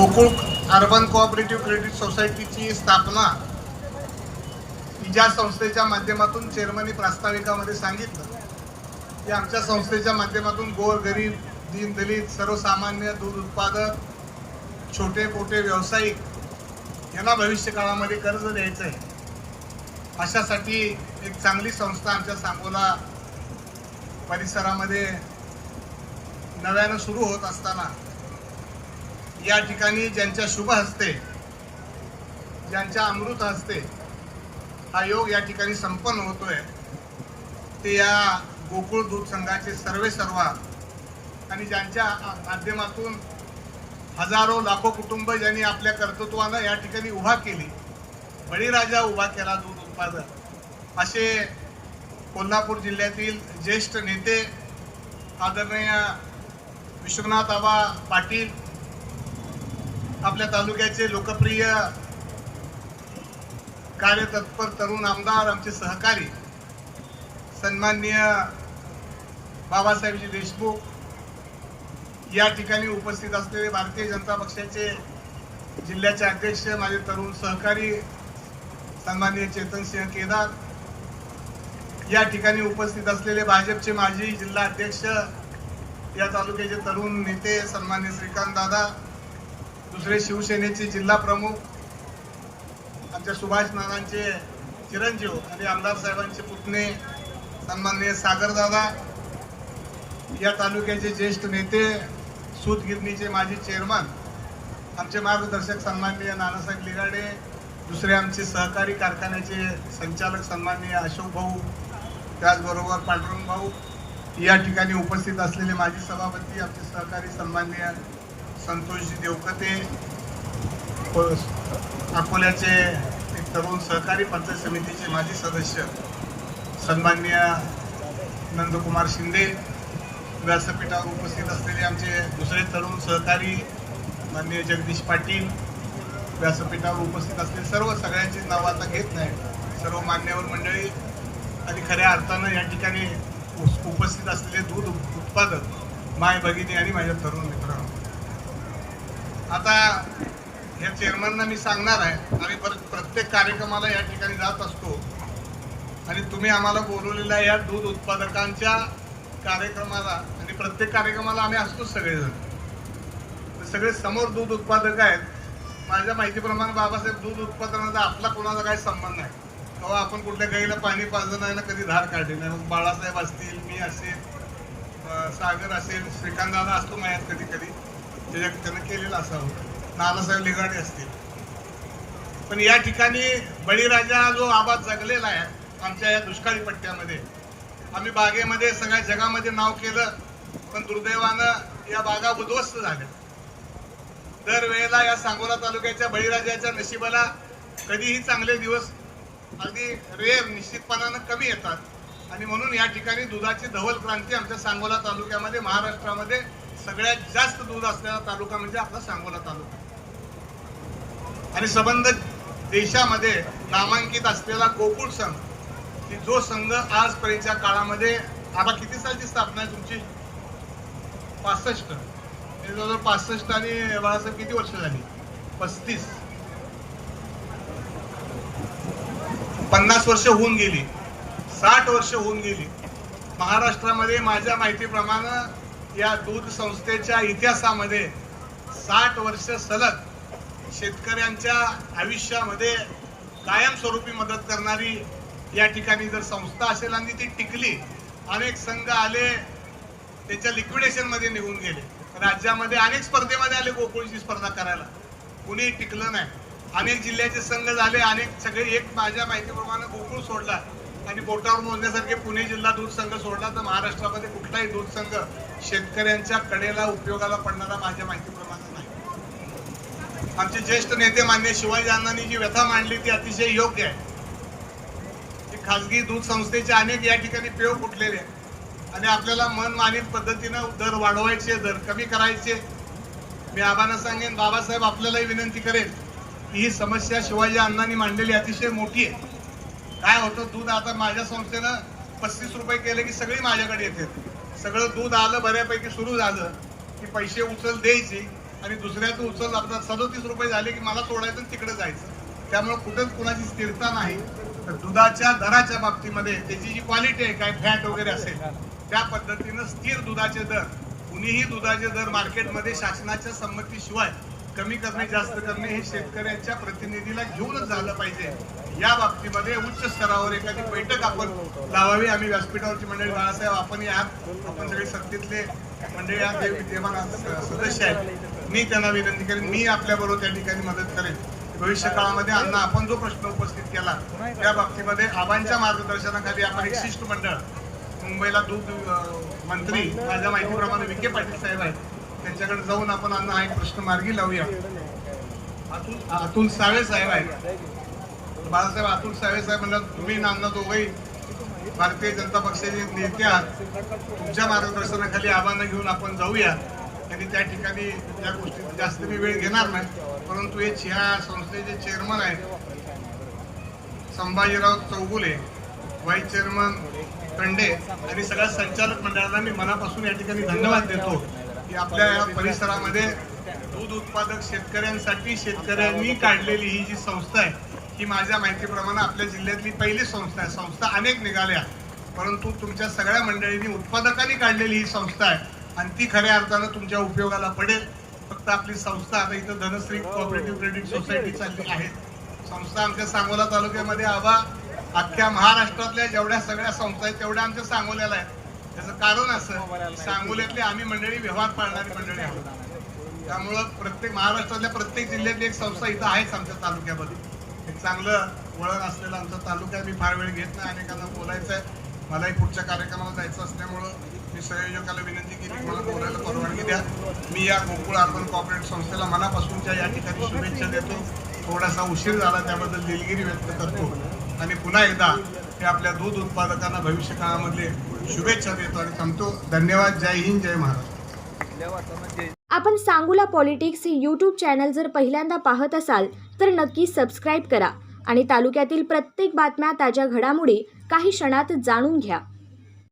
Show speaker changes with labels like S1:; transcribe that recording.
S1: Gokul urban cooperative credit सोसायटीची स्थापना ही ज्या संस्थेच्या माध्यमातून चेअरमनी प्रास्ताविकामध्ये सांगितलं. की आमच्या संस्थेच्या माध्यमातून गोर गरीब दीनदलित सर्वसामान्य दूध उत्पादक छोटे मोठे व्यावसायिक यांना भविष्य काळामध्ये कर्ज द्यायचं आहे. अशासाठी एक चांगली संस्था आमच्या सांगोला परिसरामध्ये नव्यानं सुरू होत असताना या ठिकाणी ज्यांच्या शुभ हस्ते ज्यांच्या अमृत हस्ते हा योग या ठिकाणी संपन्न होतोय ते या गोकुळ दूध संघाचे सर्वे सर्वा आणि ज्यांच्या माध्यमातून हजारो लाखो कुटुंब ज्यांनी आपल्या कर्तृत्वानं या ठिकाणी उभा केली बळीराजा उभा केला दूध उत्पादक असे कोल्हापूर जिल्ह्यातील ज्येष्ठ नेते आदरणीय विश्वनाथ आबा पाटील आपल्या तालुक्याचे लोकप्रिय कार्यतत्पर तरुण आमदार आमचे सहकारी सन्माननीय बाबासाहेबजी देशमुख या ठिकाणी उपस्थित असलेले भारतीय जनता पक्षाचे जिल्ह्याचे अध्यक्ष माझे तरुण सहकारी सन्माननीय चेतनसिंह केदार या ठिकाणी उपस्थित असलेले भाजपचे माजी जिल्हा अध्यक्ष या तालुक्याचे तरुण नेते सन्मान्य श्रीकांत दादा दुसरे शिवसेनेचे जिल्हा प्रमुख आमच्या सुभाष नानांचे चिरंजीव आणि आमदार साहेबांचे पुतणे सन्माननीय सागरदादा या तालुक्याचे ज्येष्ठ नेते सूतगिरणीचे माजी चेअरमन आमचे मार्गदर्शक सन्माननीय नानासाहेब लिगाडे दुसरे आमचे सहकारी कारखान्याचे संचालक सन्माननीय अशोक भाऊ त्याचबरोबर पांडुरंग भाऊ या ठिकाणी उपस्थित असलेले माजी सभापती आमचे सहकारी सन्माननीय संतोषजी देवकते अकोल्याचे एक तरुण सहकारी पंचायत समितीचे माजी सदस्य सन्मान्य नंदकुमार शिंदे व्यासपीठावर उपस्थित असलेले आमचे दुसरे तरुण सहकारी माननीय जगदीश पाटील व्यासपीठावर उपस्थित असलेले सर्व सगळ्यांची नावं आता घेत नाही सर्व मान्यवर मंडळी आणि खऱ्या अर्थानं या ठिकाणी उपस्थित असलेले दूध उत्पादक माय भगिनी आणि माझ्या तरुण मित्रांनो. आता या चेअरमॅनना मी सांगणार आहे. आम्ही परत प्रत्येक कार्यक्रमाला या ठिकाणी जात असतो. आणि तुम्ही आम्हाला बोलवलेल्या या दूध उत्पादकांच्या कार्यक्रमाला आणि प्रत्येक कार्यक्रमाला आम्ही असतोच सगळेजण. सगळे समोर दूध उत्पादक आहेत. माझ्या माहितीप्रमाणे बाबासाहेब दूध उत्पादनाचा आपला कोणाचा काही संबंध नाही. तेव्हा आपण कुठल्या गाईला पाणी पाजलं नाही ना कधी धार काढली नाही. मग बाळासाहेब असतील मी असेल सागर असेल श्रीकांत दादा असतो माझ्यात कधी कधी त्याच्या त्यानं केलेलं असावं. नानासाहेब लिगाडे असतील. पण या ठिकाणी बळीराजा जो आवाज जगलेला आहे आमच्या या दुष्काळी पट्ट्यामध्ये आम्ही बागेमध्ये सगळ्या जगामध्ये नाव केलं पण दुर्दैवानं या बागा उद्ध्वस्त झाल्या. दरवेळेला या सांगोला तालुक्याच्या बळीराजाच्या नशिबाला कधीही चांगले दिवस अगदी रेअर निश्चितपणानं कमी येतात. आणि म्हणून या ठिकाणी दुधाची धवल क्रांती आमच्या सांगोला तालुक्यामध्ये महाराष्ट्रामध्ये सगळ्यात जास्त दूध असलेला तालुका म्हणजे आपला सांगोला तालुका. आणि संबंध देशामध्ये नामांकित असलेला गोकुळ संघ की जो संघ आजपर्यंतच्या काळामध्ये आता किती सालची स्थापना आहे तुमची? पासष्ट. म्हणजे जवळजवळ पासष्ट आणि बाळासाहेब किती वर्ष झाली? पस्तीस. पन्नास वर्ष होऊन गेली. साठ वर्ष होऊन गेली. महाराष्ट्रामध्ये माझ्या माहितीप्रमाणे या दूध संस्थेच्या इतिहासामध्ये साठ वर्ष सलग शेतकऱ्यांच्या आयुष्यामध्ये कायमस्वरूपी मदत करणारी या ठिकाणी जर संस्था असेल आणि ती टिकली अनेक संघ आले त्याच्या लिक्विडेशनमध्ये निघून गेले. राज्यामध्ये अनेक स्पर्धेमध्ये आले गोकुळची स्पर्धा करायला. कुणी टिकलं नाही. अनेक जिल्ह्याचे संघ झाले अनेक सगळे एक माझ्या माहितीप्रमाणे गोकुळ सोडला. आणि बोटावर मोजण्यासारखे पुणे जिल्हा दूध संघ सोडला तर महाराष्ट्रामध्ये कुठलाही दूध संघ शेतकऱ्यांच्या कडेला उपयोगाला पडणारा माझ्या माहितीप्रमाणे नाही. आमचे ज्येष्ठ नेते मान्य शिवाजी अण्णांनी जी व्यथा मांडली ती अतिशय योग्य आहे. की खाजगी दूध संस्थेचे अनेक या ठिकाणी पेव फुटलेले आणि आपल्याला मन मानित पद्धतीनं दर वाढवायचे दर कमी करायचे. मी आबांना सांगेन बाबासाहेब आपल्यालाही विनंती करेन ही समस्या शिवाजी अण्णांनी मांडलेली अतिशय मोठी आहे. काय होतं दूध आता माझ्या संस्थेनं पस्तीस रुपये केले की सगळी माझ्याकडे येते. सगळं दूध आलं बऱ्यापैकी सुरू झालं की पैसे उचल द्यायची आणि दुसऱ्याचं उचल आपला सदोतीस रुपये झाले की मला सोडायचं तिकडे जायचं. त्यामुळे कुठंच कुणाची स्थिरता नाही. तर दुधाच्या दराच्या बाबतीमध्ये त्याची जी क्वालिटी आहे काय फॅट वगैरे असेल त्या पद्धतीनं स्थिर दुधाचे दर कुणीही दुधाचे दर मार्केटमध्ये शासनाच्या संमतीशिवाय कमी करणे जास्त करणे हे शेतकऱ्यांच्या प्रतिनिधीला घेऊनच झालं पाहिजे. या बाबतीमध्ये उच्च स्तरावर एखादी बैठक आपण लावावी. आम्ही व्यासपीठावरची मंडळी बाळासाहेब आपण या आपण सगळे सत्तेतले मंडळी या विद्यमान सदस्य आहेत. मी त्यांना विनंती करेन. मी आपल्याबरोबर त्या ठिकाणी मदत करेन. भविष्य काळामध्ये अण्णा आपण जो प्रश्न उपस्थित केला त्या बाबतीमध्ये आबांच्या मार्गदर्शनाखाली आपण एक शिष्टमंडळ मुंबईला दूध मंत्री माझ्या माहितीप्रमाणे विखे पाटील साहेब आहेत. त्यांच्याकडे जाऊन आपण अण्णा हा एक प्रश्न मार्गी लावूया. अतुल अतुल सावे साहेब आहेत. बाळासाहेब अतुल सावे साहेब म्हणतात तुम्ही आणि अण्णा दोघंही भारतीय जनता पक्षाचे नेते आहात. तुमच्या मार्गदर्शनाखाली आव्हानं घेऊन आपण जाऊया. आणि त्या ठिकाणी त्या गोष्टी जास्त मी वेळ घेणार नाही परंतु हे ह्या संस्थेचे चेअरमन आहेत. संभाजीराव चौगुले व्हाईस चेअरमन कंडे आणि सगळ्या संचालक मंडळाला मी मनापासून या ठिकाणी धन्यवाद देतो. की आपल्या या परिसरामध्ये दूध उत्पादक शेतकऱ्यांसाठी शेतकऱ्यांनी काढलेली ही जी संस्था आहे ही माझ्या माहितीप्रमाणे आपल्या जिल्ह्यातली पहिली संस्था आहे. संस्था अनेक निघाल्या परंतु तुमच्या सगळ्या मंडळींनी उत्पादकांनी काढलेली ही संस्था आहे आणि ती खऱ्या अर्थानं तुमच्या उपयोगाला पडेल. फक्त आपली संस्था आता इथं धनश्री कोऑपरेटिव्ह क्रेडिट सोसायटी चालली आहे. संस्था आमच्या सांगोला तालुक्यामध्ये आवा अख्ख्या महाराष्ट्रातल्या जेवढ्या सगळ्या संस्था आहेत तेवढ्या आमच्या सांगोल्याला आहेत. कारण असं की सांगोल्यातली आम्ही मंडळी व्यवहार पाळणारी मंडळी आहोत. त्यामुळं प्रत्येक महाराष्ट्रातल्या प्रत्येक जिल्ह्यातली एक संस्था इथं आहेच आमच्या तालुक्यामध्ये. एक चांगलं वळण असलेला आमचा तालुका. मी फार वेळ घेत नाही अनेकांना बोलायचं आहे. मलाही पुढच्या कार्यक्रमाला जायचं असल्यामुळं मी संयोजकाला विनंती केली मला बोलायला परवानगी द्या. मी या गोकुळ अर्बन कॉर्पोरेट संस्थेला मनापासूनच्या या ठिकाणी शुभेच्छा देतो. थोडासा उशीर झाला त्याबद्दल दिलगिरी व्यक्त करतो. आणि पुन्हा एकदा हे आपल्या दूध उत्पादकांना भविष्य काळामधले शुभेच्छा देतो आणि थांबतो धन्यवाद जय हिंद जय महाराष्ट्र.
S2: आपण सांगूला पॉलिटिक्स हे यूट्यूब चॅनल जर पहिल्यांदा पाहत असाल तर नक्की सबस्क्राईब करा आणि तालुक्यातील प्रत्येक बातम्या ताज्या घडामोडी काही क्षणात जाणून घ्या.